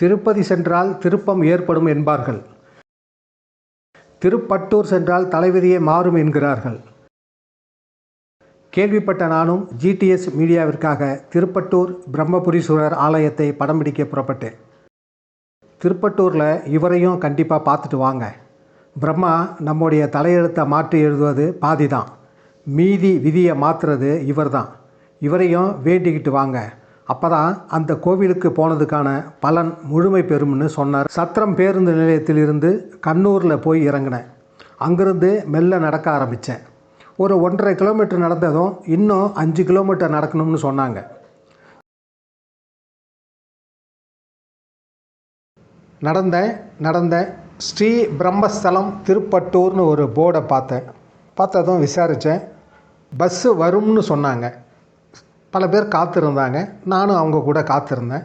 திருப்பதி சென்றால் திருப்பம் ஏற்படும் என்பார்கள். திருப்பட்டூர் சென்றால் தலைவிதியே மாறும் என்கிறார்கள். கேள்விப்பட்ட நானும் ஜிடிஎஸ் மீடியாவிற்காக திருப்பட்டூர் பிரம்மபுரீஸ்வரர் ஆலயத்தை படம் பிடிக்க புறப்பட்டேன். திருப்பட்டூரில் இவரையும் கண்டிப்பாக பார்த்துட்டு வாங்க. பிரம்மா நம்முடைய தலையெழுத்தை மாற்றி எழுதுவது பாதி தான் மீதி விதியை மாற்றுறது இவர் தான் இவரையும் வேண்டிக்கிட்டு வாங்க. அப்போ தான் அந்த கோவிலுக்கு போனதுக்கான பலன் முழுமை பெறும்னு சொன்னார். சத்திரம் பேருந்து நிலையத்திலிருந்து கண்ணூரில் போய் இறங்கினேன். அங்கேருந்து மெல்ல நடக்க ஆரம்பித்தேன் ஒரு ஒன்றரை கிலோமீட்டர் நடந்ததும் இன்னும் அஞ்சு கிலோமீட்டர் நடக்கணும்னு சொன்னாங்க. நடந்தேன் நடந்தேன். ஸ்ரீ பிரம்மஸ்தலம் திருப்பட்டூர்னு ஒரு போர்டை பார்த்தேன். பார்த்ததும் விசாரித்தேன் பஸ்ஸு வரும்னு சொன்னாங்க. பல பேர் காத்திருந்தாங்க. நானும் அவங்க கூட காத்திருந்தேன்.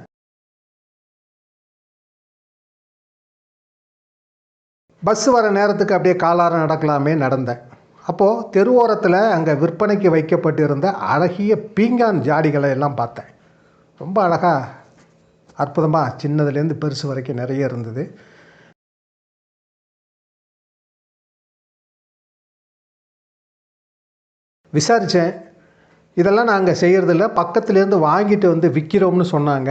பஸ் வர நேரத்துக்கு அப்படியே காலாரம் நடக்கலாமே நடந்தேன். அப்போது தெருவோரத்தில் அங்கே விற்பனைக்கு வைக்கப்பட்டிருந்த அழகிய பீங்கான் ஜாடிகளை எல்லாம் பார்த்தேன். ரொம்ப அழகாக அற்புதமாக சின்னதுலேருந்து பெருசு வரைக்கும் நிறைய இருந்தது. விசாரித்தேன் இதெல்லாம் நாங்கள் செய்கிறதில்ல பக்கத்துலேருந்து வாங்கிட்டு வந்து விற்கிறோம்னு சொன்னாங்க.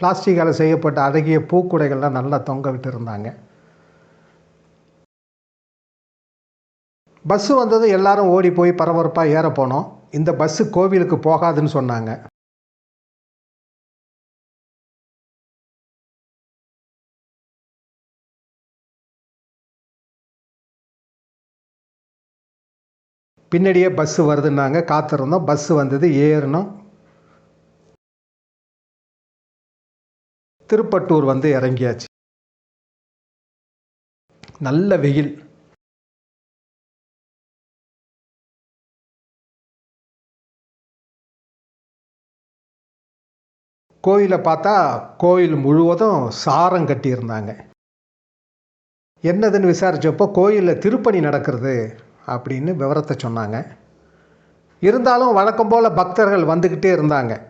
பிளாஸ்டிக்கால் செய்யப்பட்ட அழகிய பூக்குடைகள்லாம் நல்லா தொங்க விட்டுருந்தாங்க பஸ்ஸு வந்தது எல்லாரும் ஓடி போய் பரபரப்பாக ஏற போனோம். இந்த பஸ்ஸு கோவிலுக்கு போகாதுன்னு சொன்னாங்க. பின்னாடியே பஸ்ஸு வருதுன்னாங்க. காத்திருந்தோம். பஸ்ஸு வந்தது ஏறினோம். திருப்பட்டூர் வந்து இறங்கியாச்சு. நல்ல வெயில். கோயிலை பார்த்தா கோயில் முழுவதும் சாரம் கட்டியிருந்தாங்க. என்னதுன்னு விசாரித்தப்போ கோயிலில் திருப்பணி நடக்கிறது அப்படின்னு விவரத்தை சொன்னாங்க. இருந்தாலும் வழக்கம் போல் பக்தர்கள் வந்துக்கிட்டே இருந்தாங்க.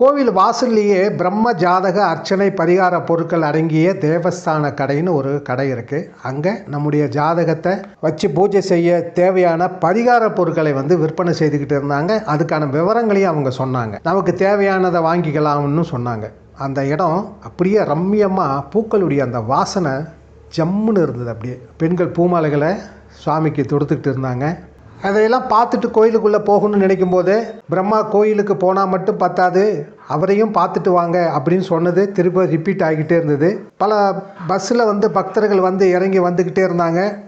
கோவில் வாசல்லையே பிரம்ம ஜாதக அர்ச்சனை பரிகார பொருட்கள் அடங்கிய தேவஸ்தான கடைன்னு ஒரு கடை இருக்குது அங்கே நம்முடைய ஜாதகத்தை வச்சு பூஜை செய்ய தேவையான பரிகார பொருட்களை வந்து விற்பனை செய்துக்கிட்டு இருந்தாங்க. அதுக்கான விவரங்களையும் அவங்க சொன்னாங்க. நமக்கு தேவையானதை வாங்கிக்கலாம்னு சொன்னாங்க. அந்த இடம் அப்படியே ரம்மியமாக பூக்களுடைய அந்த வாசனை ஜம்முன்னு இருந்தது அப்படியே. பெண்கள் பூமாலைகளை சுவாமிக்கு தொடுத்துக்கிட்டு இருந்தாங்க. அதையெல்லாம் பார்த்துட்டு கோயிலுக்குள்ளே போகணும்னு நினைக்கும் போது பிரம்மா கோயிலுக்கு போனால் மட்டும் பத்தாது அவரையும் பார்த்துட்டு வாங்க அப்படின்னு சொன்னது திரும்ப ரிப்பீட் ஆகிக்கிட்டே இருந்தது. பல பஸ்ஸில் வந்து பக்தர்கள் வந்து இறங்கி வந்துக்கிட்டே இருந்தாங்க.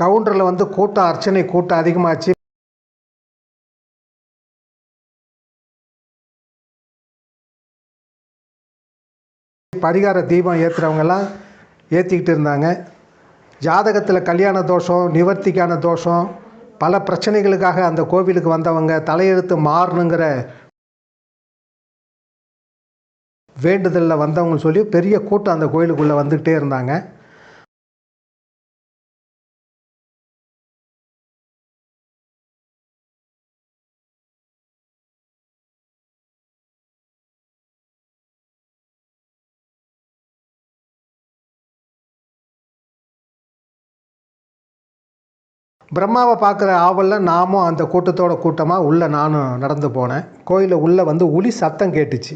கவுண்டரில் வந்து கூட்டம் அர்ச்சனை கூட்டம் அதிகமாச்சு. பரிகார தீபம் ஏற்றுறவங்கெல்லாம் ஏற்றிக்கிட்டு இருந்தாங்க. ஜாதகத்தில் கல்யாண தோஷம் நிவர்த்திக்கான தோஷம் பல பிரச்சனைகளுக்காக அந்த கோவிலுக்கு வந்தவங்க தலையெழுத்து மாறணுங்கிற வேண்டுதலில் வந்தவங்கன்னு சொல்லி பெரிய கூட்டம் அந்த கோயிலுக்குள்ளே வந்துக்கிட்டே இருந்தாங்க. பிரம்மாவை பார்க்குற ஆவலில் நாமும் அந்த கூட்டத்தோட கூட்டமாக உள்ளே நானும் நடந்து போனேன். கோயிலில் உள்ளே வந்து உளி சத்தம் கேட்டுச்சு.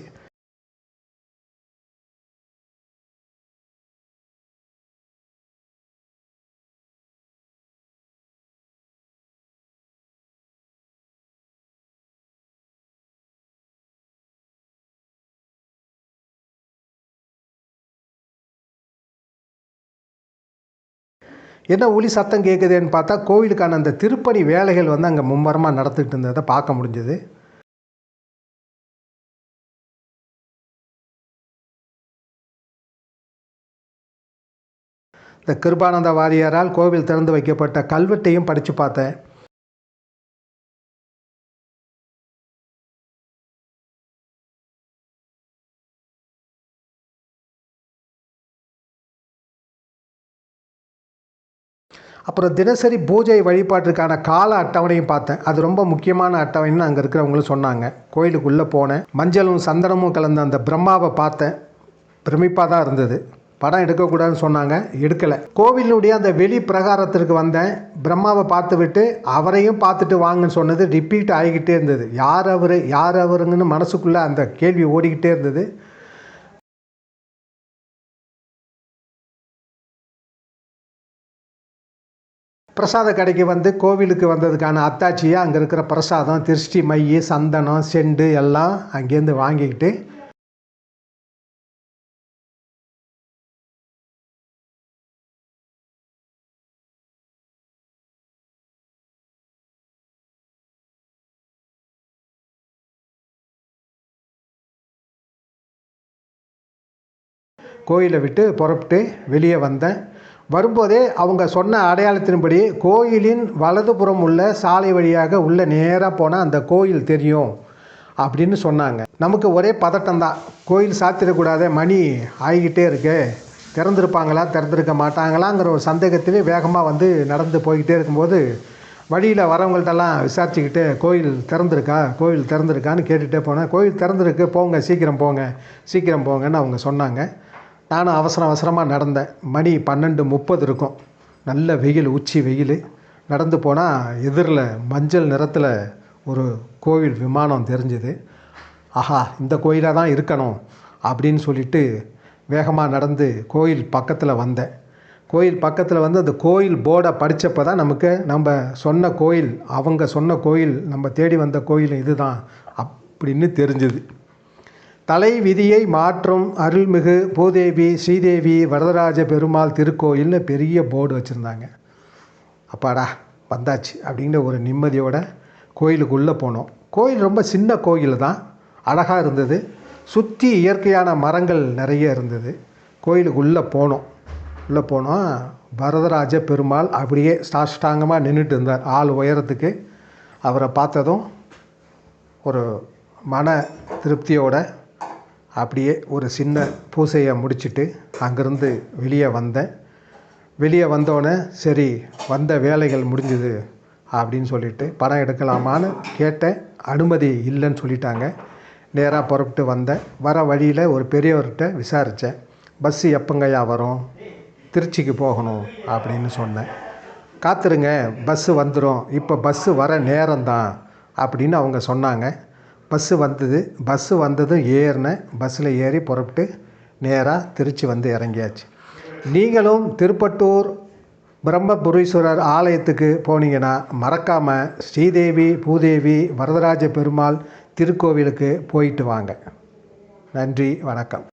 என்ன ஒளி சத்தம் கேட்குதுன்னு பார்த்தா கோவிலுக்கான அந்த திருப்பணி வேலைகள் வந்து அங்கே மும்மரமாக நடந்துகிட்டு இருந்ததை பார்க்க முடிஞ்சது. இந்த கிருபானந்த வாரியாரால் கோவில் திறந்து வைக்கப்பட்ட கல்வெட்டையும் படித்து பார்த்தேன். அப்புறம் தினசரி பூஜை வழிபாட்டிற்கான கால அட்டவணையும் பார்த்தேன். அது ரொம்ப முக்கியமான அட்டவணைன்னு அங்கே இருக்கிறவங்களும் சொன்னாங்க. கோயிலுக்குள்ளே போனேன். மஞ்சளும் சந்தனமும் கலந்த அந்த பிரம்மாவை பார்த்தேன். பிரமிப்பாக தான் இருந்தது. படம் எடுக்கக்கூடாதுன்னு சொன்னாங்க. எடுக்கலை. கோவிலுடைய அந்த வெளி பிரகாரத்திற்கு வந்தேன். பிரம்மாவை பார்த்து விட்டு அவரையும் பார்த்துட்டு வாங்கன்னு சொன்னது ரிப்பீட் ஆகிக்கிட்டே இருந்தது. யார் அவர்? யார் அவருங்கன்னு மனசுக்குள்ளே அந்த கேள்வி ஓடிக்கிட்டே இருந்தது. பிரசாத கடைக்கு வந்து கோவிலுக்கு வந்ததுக்கான அத்தாட்சியாக அங்கே இருக்கிற பிரசாதம் திருஷ்டி மை சந்தனம் செண்டு எல்லாம் அங்கேருந்து வாங்கிக்கிட்டு கோயிலை விட்டு புறப்பட்டு வெளியே வந்தேன். வரும்போதே அவங்க சொன்ன அடையாளத்தின்படி கோயிலின் வலதுபுறம் உள்ள சாலை வழியாக உள்ள நேராக போனால் அந்த கோயில் தெரியும் அப்படின்னு சொன்னாங்க. நமக்கு ஒரே பதட்டம் தான். கோயில் சாத்திடக்கூடாத மணி ஆகிக்கிட்டே இருக்கு. திறந்துருப்பாங்களா திறந்திருக்க மாட்டாங்களாங்கிற ஒரு சந்தேகத்திலே வேகமாக வந்து நடந்து போய்கிட்டே இருக்கும்போது வழியில் வரவங்கள்ட்டெல்லாம் விசாரிச்சுக்கிட்டு கோயில் திறந்துருக்கா கோயில் திறந்துருக்கான்னு கேட்டுகிட்டே போனேன் கோயில் திறந்துருக்கு போங்க சீக்கிரம் போங்க சீக்கிரம் போங்கன்னு அவங்க சொன்னாங்க. நானும் அவசரம் அவசரமாக நடந்தேன். மணி பன்னெண்டு முப்பது இருக்கும். நல்ல வெயில் உச்சி வெயில். நடந்து போனால் எதிரில் மஞ்சள் நிறத்தில் ஒரு கோவில் விமானம் தெரிஞ்சுது. ஆஹா இந்த கோயிலாக தான் இருக்கணும் அப்படின்னு சொல்லிட்டு வேகமாக நடந்து கோயில் பக்கத்தில் வந்தேன். கோயில் பக்கத்தில் வந்து அந்த கோயில் போர்டை படித்தப்போ தான் நமக்கு நம்ம சொன்ன கோயில் அவங்க சொன்ன கோயில் நம்ம தேடி வந்த கோயில் இதுதான் அப்படின்னு தெரிஞ்சுது. தலை விதியை மாற்றும் அருள்மிகு பூதேவி ஸ்ரீதேவி வரதராஜ பெருமாள் திருக்கோயில்னு பெரிய போர்டு வச்சுருந்தாங்க. அப்பாடா வந்தாச்சு அப்படிங்கிற ஒரு நிம்மதியோட கோயிலுக்குள்ளே போனோம். கோயில் ரொம்ப சின்ன கோயில் தான். அழகாக இருந்தது. சுற்றி இயற்கையான மரங்கள் நிறைய இருந்தது. கோயிலுக்குள்ளே போனோம். உள்ளே போனோம் வரதராஜ பெருமாள் அப்படியே சாஷ்டாங்கமாக நின்றுட்டு இருந்தார். ஆள் உயரத்துக்கு. அவரை பார்த்ததும் ஒரு மன திருப்தியோட அப்படியே ஒரு சின்ன பூசையை முடிச்சுட்டு அங்கேருந்து வெளியே வந்தேன். வெளியே வந்தோடனே சரி வந்த வேலைகள் முடிஞ்சுது அப்படின்னு சொல்லிட்டு படம் எடுக்கலாமான்னு கேட்டேன். அனுமதி இல்லைன்னு சொல்லிட்டாங்க. நேராக புறப்பட்டு வந்தேன். வர வழியில் ஒரு பெரியவர்கிட்ட விசாரித்தேன் பஸ்ஸு எப்போங்கய்யா வரும்? திருச்சிக்கு போகணும் அப்படின்னு சொன்னேன். காத்துருங்க பஸ்ஸு வந்துடும் இப்போ பஸ்ஸு வர நேரம்தான் அப்படின்னு அவங்க சொன்னாங்க. பஸ்ஸு வந்தது. பஸ்ஸு வந்ததும் ஏறினேன் பஸ்ஸில் ஏறி புறப்பட்டு நேராக திருச்சி வந்து இறங்கியாச்சு. நீங்களும் திருப்பட்டூர் பிரம்மபுரீஸ்வரர் ஆலயத்துக்கு போனீங்கன்னா மறக்காமல் ஸ்ரீதேவி பூதேவி வரதராஜ பெருமாள் திருக்கோவிலுக்கு போயிட்டு வாங்க. நன்றி வணக்கம்.